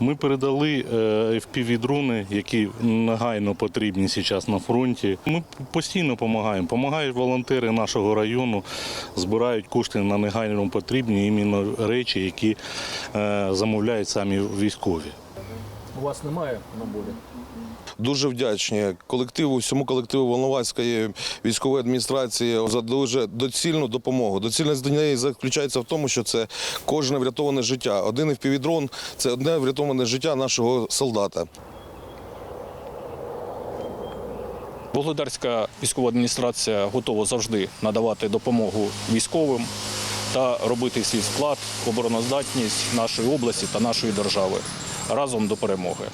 Ми передали FPV-дрони, які негайно потрібні зараз на фронті. Ми постійно допомагаємо. Помагають волонтери нашого району, збирають кошти на негайно потрібні іменно речі, які е, замовляють самі військові. У вас немає наборів? Дуже вдячні колективу, всьому колективу Волноваської військової адміністрації за дуже доцільну допомогу. Доцільність до неї заключається в тому, що це кожне врятоване життя. Один FPV-дрон – це одне врятоване життя нашого солдата. Володарська військова адміністрація готова завжди надавати допомогу військовим та робити свій вклад обороноздатність нашої області та нашої держави разом до перемоги.